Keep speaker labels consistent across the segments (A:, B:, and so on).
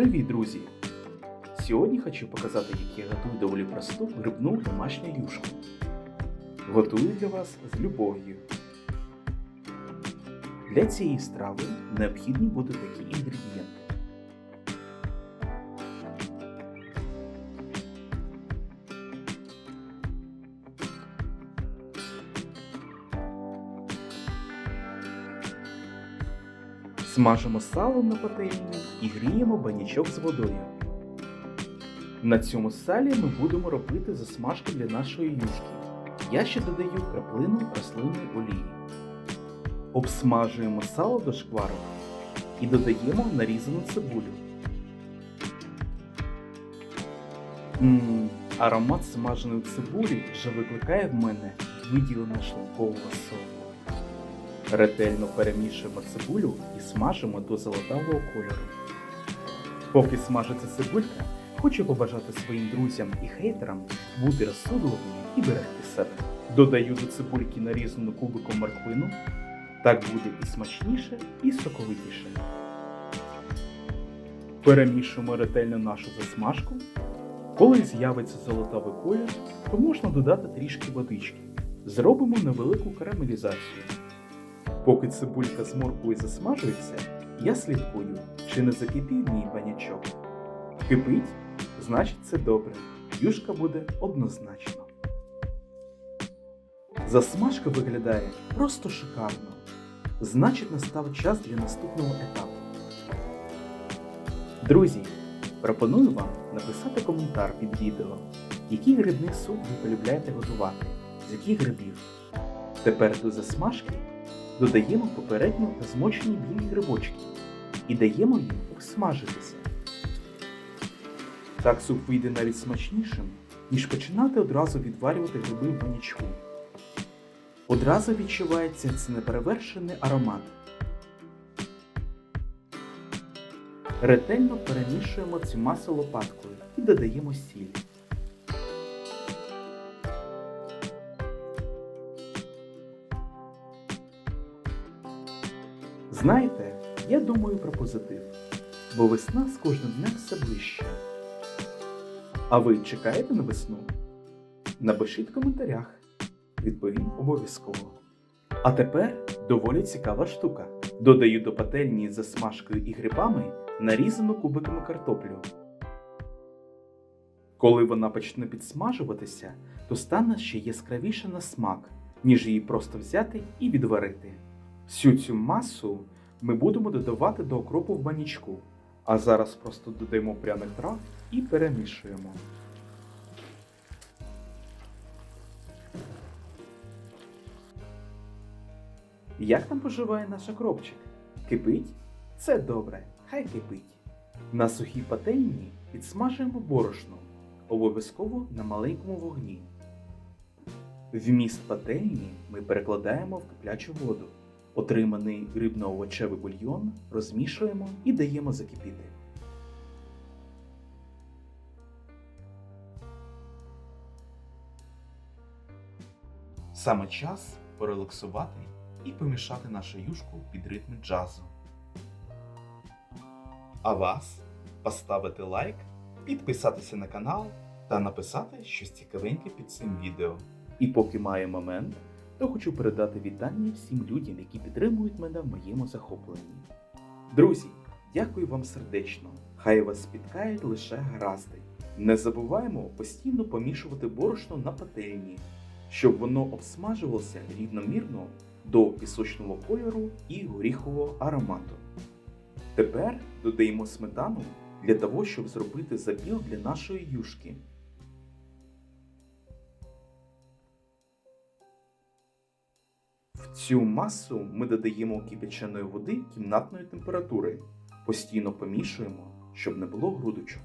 A: Привіт, друзі! Сьогодні хочу показати, як я готую доволі просту грибну домашню юшку. Готую для вас з любов'ю. Для цієї страви необхідні будуть такі інгредієнти. Смажимо сало на пательні і гріємо банячок з водою. На цьому салі ми будемо робити засмажки для нашої юшки. Я ще додаю краплину рослинної олії. Обсмажуємо сало до шквару і додаємо нарізану цибулю. Ммм, аромат смаженої цибулі вже викликає в мене виділення шлункового соку. Ретельно перемішуємо цибулю і смажимо до золотавого кольору. Поки смажиться цибулька, хочу побажати своїм друзям і хейтерам бути розсудливими і берегти себе. Додаю до цибульки нарізану кубиком морквину. Так буде і смачніше, і соковитіше. Перемішуємо ретельно нашу засмажку. Коли з'явиться золотавий колір, то можна додати трішки водички. Зробимо невелику карамелізацію. Поки цибулька з морквою засмажується, я слідкую, чи не закипів мій банячок. Кипить, значить це добре. Юшка буде однозначно. Засмажка виглядає просто шикарно. Значить, настав час для наступного етапу. Друзі, пропоную вам написати коментар під відео, який грибний суп ви полюбляєте готувати, з яких грибів. Тепер до засмажки додаємо попередньо змочені білі грибочки і даємо їм обсмажитися. Так суп вийде навіть смачнішим, ніж починати одразу відварювати гриби в банячку. Одразу відчувається це неперевершений аромат. Ретельно перемішуємо цю масу лопаткою і додаємо сіль. Знаєте, я думаю про позитив, бо весна з кожним днем все ближче. А ви чекаєте на весну? Напишіть в коментарях. Відповім обов'язково. А тепер доволі цікава штука. Додаю до пательні з засмажкою і грибами нарізану кубиками картоплю. Коли вона почне підсмажуватися, то стане ще яскравіше на смак, ніж її просто взяти і відварити. Всю цю масу ми будемо додавати до окропу в банічку, а зараз просто додаємо пряних трав і перемішуємо. Як там поживає наш окропчик? Кипить? Це добре, хай кипить. На сухій пательні підсмажуємо борошно, обов'язково на маленькому вогні. Вміст пательні ми перекладаємо в киплячу воду. Отриманий рибно-овочевий бульйон розмішуємо і даємо закипіти. Саме час порелаксувати і помішати нашу юшку під ритми джазу. А вас поставити лайк, підписатися на канал та написати щось цікавеньке під цим відео. І поки маю момент, то хочу передати вітання всім людям, які підтримують мене в моєму захопленні. Друзі, дякую вам сердечно! Хай вас спіткають лише гаразди. Не забуваємо постійно помішувати борошно на пательні, щоб воно обсмажувалося рівномірно до пісочного кольору і горіхового аромату. Тепер додаємо сметану для того, щоб зробити забіл для нашої юшки. Цю масу ми додаємо кипяченої води кімнатної температури. Постійно помішуємо, щоб не було грудочок.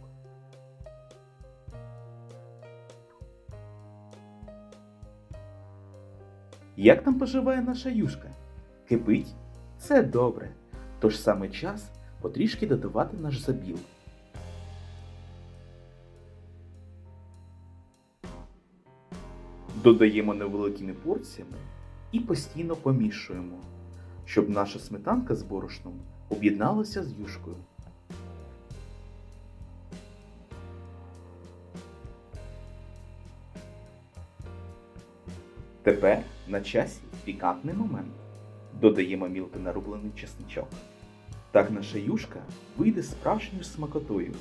A: Як там поживає наша юшка? Кипить? Це добре. Тож саме час потрішки додавати наш забіл. Додаємо невеликими порціями і постійно помішуємо, щоб наша сметанка з борошном об'єдналася з юшкою. Тепер на часі пікантний момент. Додаємо мілко нарублений чесничок. Так наша юшка вийде справжньою смакотою,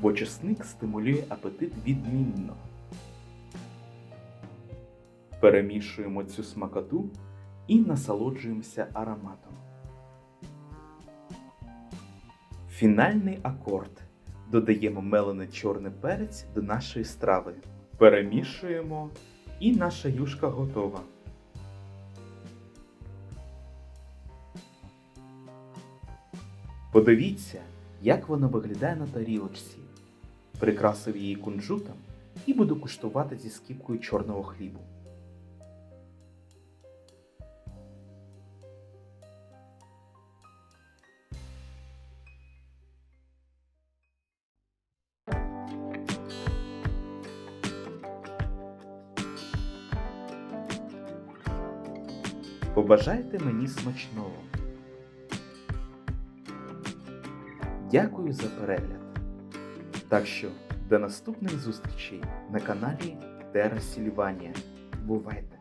A: бо чесник стимулює апетит відмінно. Перемішуємо цю смакоту і насолоджуємося ароматом. Фінальний акорд. Додаємо мелений чорний перець до нашої страви. Перемішуємо, і наша юшка готова. Подивіться, як вона виглядає на тарілочці. Прикрасив її кунжутом і буду куштувати зі скіпкою чорного хлібу. Побажайте мені смачного. Дякую за перегляд. Так що до наступних зустрічей на каналі Сільванія. Бувайте!